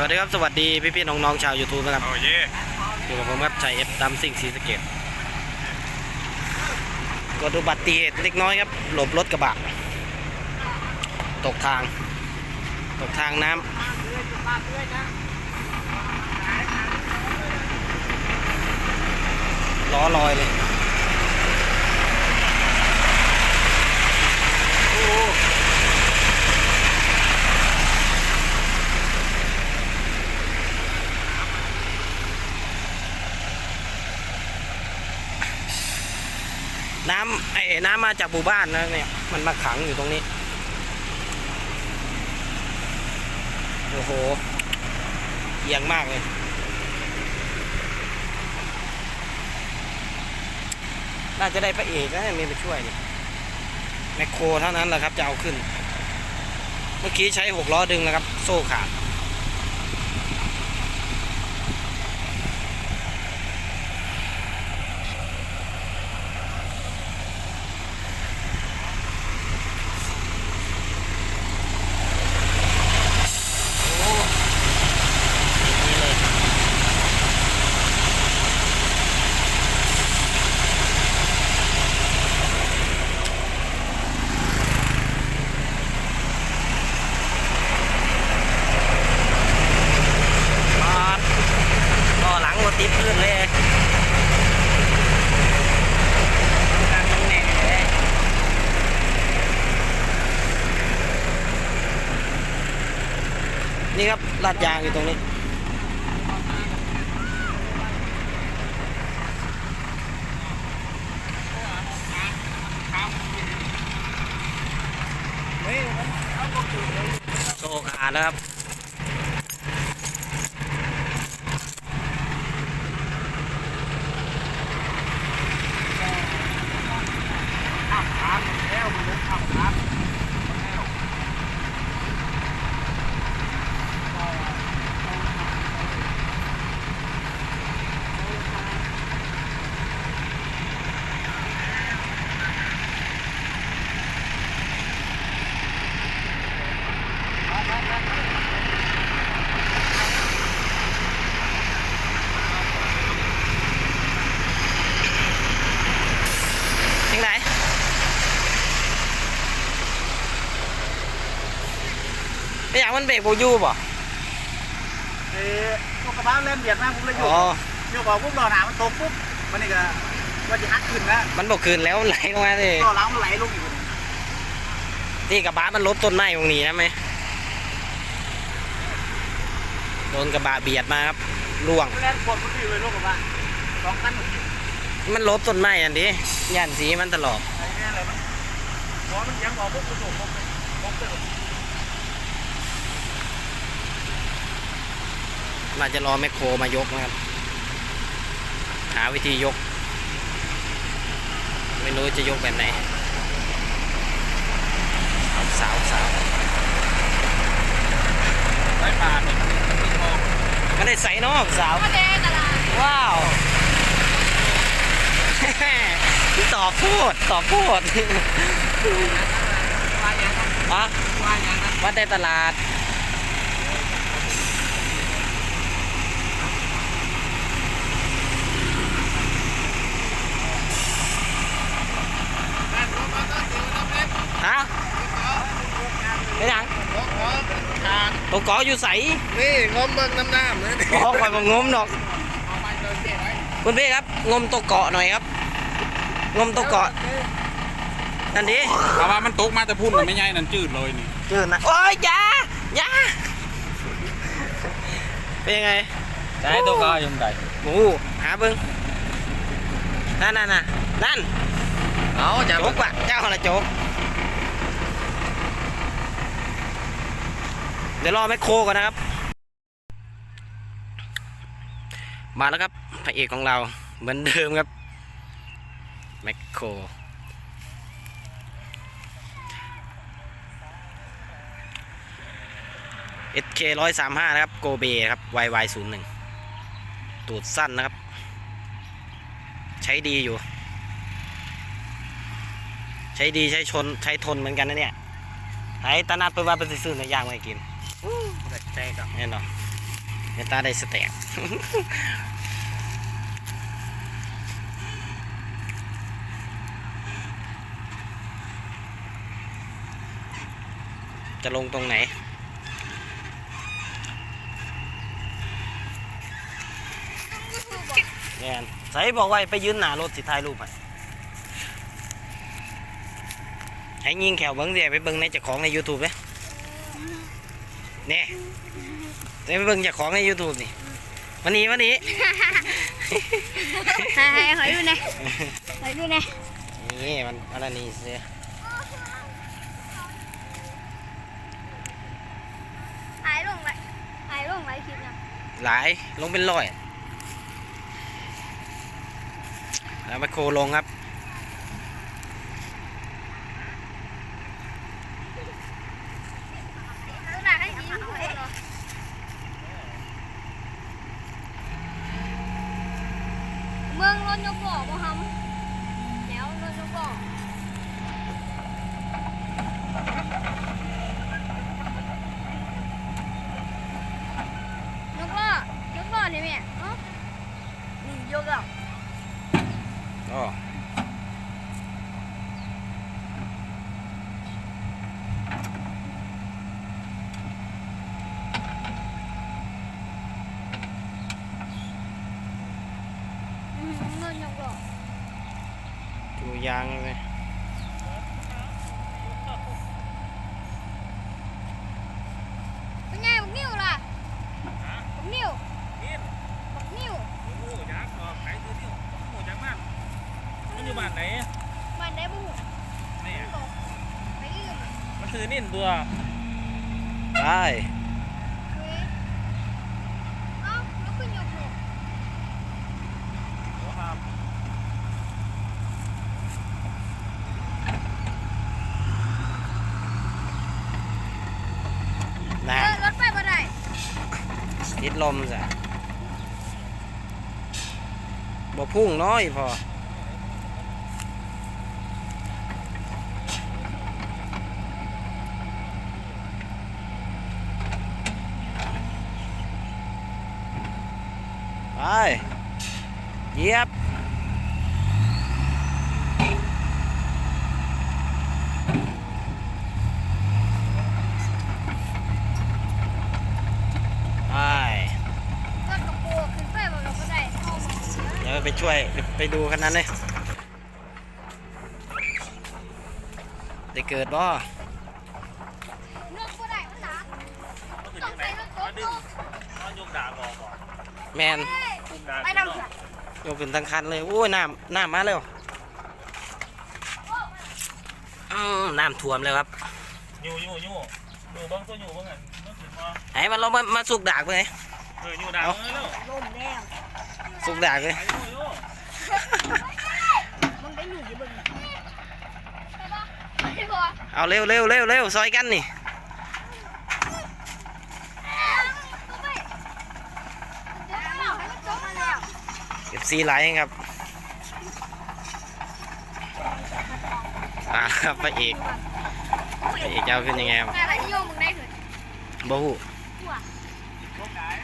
สวัสดีพี่ๆน้องๆชาว YouTube นะครับโอ้เย่อยู่กับผมครับชัยเอฟตามซิ่งสีสะเกตเกิดอุบัติเหตุเล็กน้อยครับ หลบรถกระบะ ตกทาง ตกทางน้ำล้อลอยเลย น้ำไอ้น้ำมาจากหมู่บ้านนะเนี่ย มันมาขังอยู่ตรงนี้ โอ้โหเอียงมากเลย น่าจะได้พระเอกนะมีมาช่วยนี่แมคโครเท่านั้นแหละครับ จะเอาขึ้น เมื่อกี้ใช้หกล้อดึงนะครับ โซ่ขาด โอ้นี่เลยปาดก็หลังรถ ติดพื้นเลยนี่ครับลาดยางอยู่ตรงนี้โซ่ขานะครับ ยังไงไม่อยากมันเบรกโบอยูบ่เอ้ยพวกกระบะเล่นเบียดมากผมเลยโยอ๋อกโยกบอกปุ๊บรอหนามันตกปุ๊บมันนี่ก็ว่าจะฮักขึ้นแล้วมันบอกคืนแล้วไหลลงมาเลยก็ล้างมันไหลลงอยู่ที่กระบะมันลบต้นไม้ตรงนี้นะไหมโดนกระบะเบียดมาครับล่วงเล่นปวดมันอยู่เลยลูกกระบะสองคันมันลบต้นไม้อันนี้ย่านสีมันตลอดไอ้แน่อะไรมันหัวมันเสียงออกปุ๊บกระโดดปุ๊บเลยปุ๊บเลย น่าจะรอแมคโครมายกนะครับ หาวิธียก ไม่รู้จะยกแบบไหนสาวสาวสาวสายป่านมันไม่ได้ใส่นอกสาวก็เจ๊ตลาดว้าวต่อพูดต่อพูดว่าอย่างนั้นอะว่าอย่างนั้นวัดในตลาด ฮะไม่ยังตัวกออยู่ใสนี่งมเบิ่งน้ำน้ำเลยขอคอยบอกงมดอกคุณพี่ครับ งมตัวเกาะหน่อยครับ งมตัวเกาะนั่นดิเพราะว่ามันตกมาแต่พุ่นมันไม่ใหญ่นั่นจืดเลยนี่เจอนะโอ้ยอยาอยาเป็นยังไงใช้ตัวก็ยังไงหมูหาเบิ้งนั่นนั่นน่ะนั่นเอาจะโจกว่ะเจ้าละโจก เดี๋ยวรอแมคโครก่อนนะครับ มาแล้วครับพระเอกของเราเหมือนเดิมครับแมคโคร SK ร้อยสามห้านะครับ โกเบครับ YY ศูนย์หนึ่งตูดสั้นนะครับ ใช้ดีอยู่ ใช้ดีใช้ชนใช้ทนเหมือนกันนะเนี่ยไอ้ตานาดไปว่าไปซื้อเนื้อย่างไมาให้กิน ใจกับแน่นอนเดี๋ยวตาได้สแต็กจะลงตรงไหนแอนใส่บอกไว้ไปยืนหน้ารถสิถ่ายรูปให้ให้ยิงแขวเบิ้งเดียไปเบิ้งในเจ้าของใน YouTube เลย เนี่ยไปเบิ้งเจ้าของใน YouTube นี่วันนี้วันนี้ให้ให้ขอดูหน่อยขอดูหน่อยนี่มันอะไรนี่เสียหายลงไรหายลงไรคลิปนะหลายลงเป็นร้อยแล้วไปโคลงครับ ดูหน้าให้ดีดูเอ๊ะ นกบอกบ่อบ่ฮัมแล้วรถยกบ่อยกล้อนกล้อนี่แม่เอ้านี่ยกแล้วอ๋อมรถยกล้อ ดู ยางเลยเป็นไงบักนิ้วล่ะบักนิ้วบักนิ้วโอ้โหยักษ์บอกไหนคือที่โอ้โหยักษ์มากมันอยู่บ้านไหนบ้านได้บุ้งนี่ตกไปลืมมันคือนิ่นตัวไป เฮ้ยเอ้าแล้วขึ้นยกหนู หัวครับ นะ เออรถไฟบ่ได้ ติดลมจ้ะบ่พุ่งน้อยพอไปเยียบ ไป รถกระโปรงขึ้นไปบ่เราก็ได้เข้ามาเดี๋ยว เดี๋ยวไป ช่วยไปไปดูคันนั้นเลยได้เกิดบ่เลือกบ่ได้มันหนามันคือต้อยังงไงใส่รถมันดึงโต๊ะมันยกด่าบอกบอกแมนเฮ้ยคุมด่าไปนำเถอะยกขึ้นทั้งคันเลยโอ้ยน้ำน้ำมาเร็วอ้าวน้ำท่วมเลยครับอยู่อยู่อยู่อยู่เบ้างตัวอยู่เบ้างอะมันถึงว่าไอ้มันเรามามาสุกดากไปไหนเอออยู่ด่าเออเร็วล่มแล้วสุกดากเลย ไปอยู่อยู่ มึงได้หนีอยู่เบิ่งไปบ่ไปบ่ เอาเร็วเร็วเร็วเร็วซอยกันนี่เข้าไปเดี๋ยวเอาให้มันจบมาแล้วเอฟซีไลครับอ่าครับพระเอกพระเอกจะเอาขึ้นยังไงครับอะไรที่โยมมึงได้ถึงบ่ฮู้หัว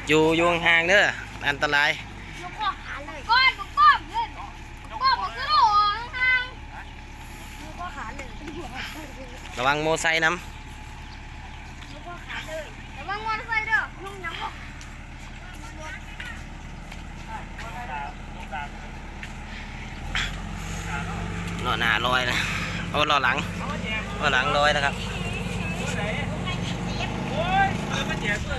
อยู่อยู่ห่างเด้ออันตราย ยกข้อขาเลยก้อนบอกก้อนเงินก้อนบอกคือโหลห่างยกข้อขาเลย ระวังโมไซค์น้ยกข้อขาเต่ว่างอนใส่เด้อนุ่งน้ำบอกำล้อหน้าลอยนะเอาล้อหลังล้อหลังลอยนะครับโอ้ยมันแจกเพื่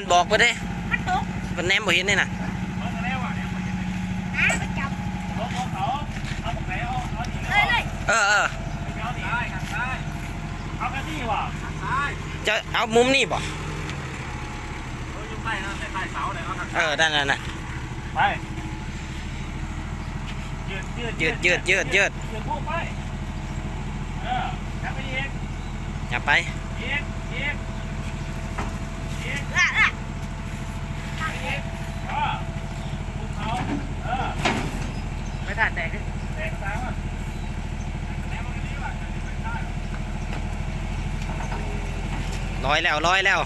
าด้านบอกไปเด้มันตกเป็นแนมบ่เห็นนี่น่ะมาแล้วอะเนี่ยนะมันจับลงของเขาเอาของไหนเอาเอาหนีเลยเลยเออเออเอาหนีได้ครับได้เอาแค่ที่ว่ะได้จะเอามุมนี่บ่เออยุ่งได้นะไม่ใต้เสาเลยเอาทางเออด้านนั้นน่ะไปยืดยืดยืดยืดยืดยืดยืดพวกไปอย่าไปเย็กเย็กเย็กละละเย็ก ไม่ทันแตกแตกตามอะแล้วมันก็ดีว่ะร้อยแล้วร้อยแล้ว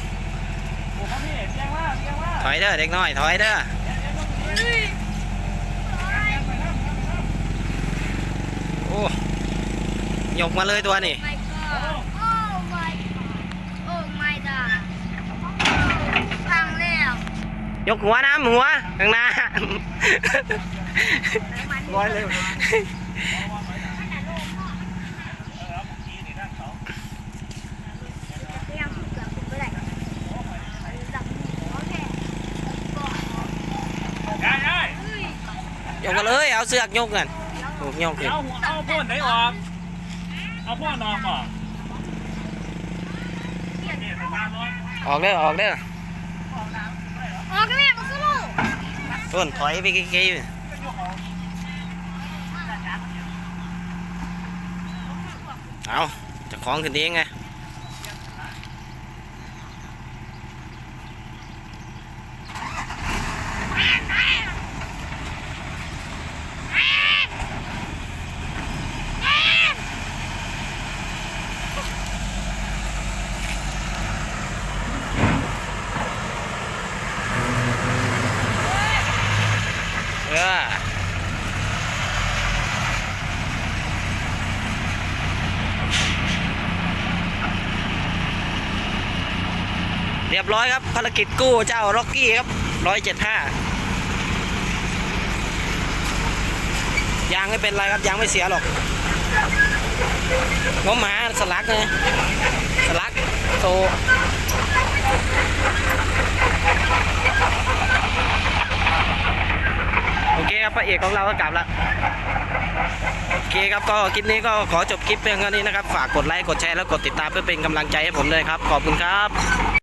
ถอยเด้อเด็กน้อยถอยเด้อโอ้ยกมาเลยตัวนี่ ไม่ก็โอ้ my god โอ้ my god พังแล้ว ยกหัวน้ำหัวข้างหน้าร้อยเลยได้ได้ยกมาเลยเอาเสือกยกกันโอ้ยกขึ้นเอาหัวเอาพ่นไหนออกเอาพ่นออกก่อนนี่สตาร์ทรถออกเด้อออกเด้อ ออกเลยมาสู้ลูกต้นถอยไปไกลๆเอาจะคล้องขึ้นเองไง เออเรีย บร้อยครับ ภารกิจกู้เจ้าร็อกกี้ครับร้อยเจ็ดห้ายางไม่เป็นไรครับยางไม่เสียหรอกงมหมาสลักเลยสลักโตโอเคครับพระเอกของเราก็กลับล้วโอเคครับก็คลิปนี้ก็ขอจบคลิปเพียงเท่านี้นะครับ ฝากกดไลค์กดแชร์แล้วกดติดตามเพื่อเป็นกำลังใจให้ผมด้วยครับ ขอบคุณครับ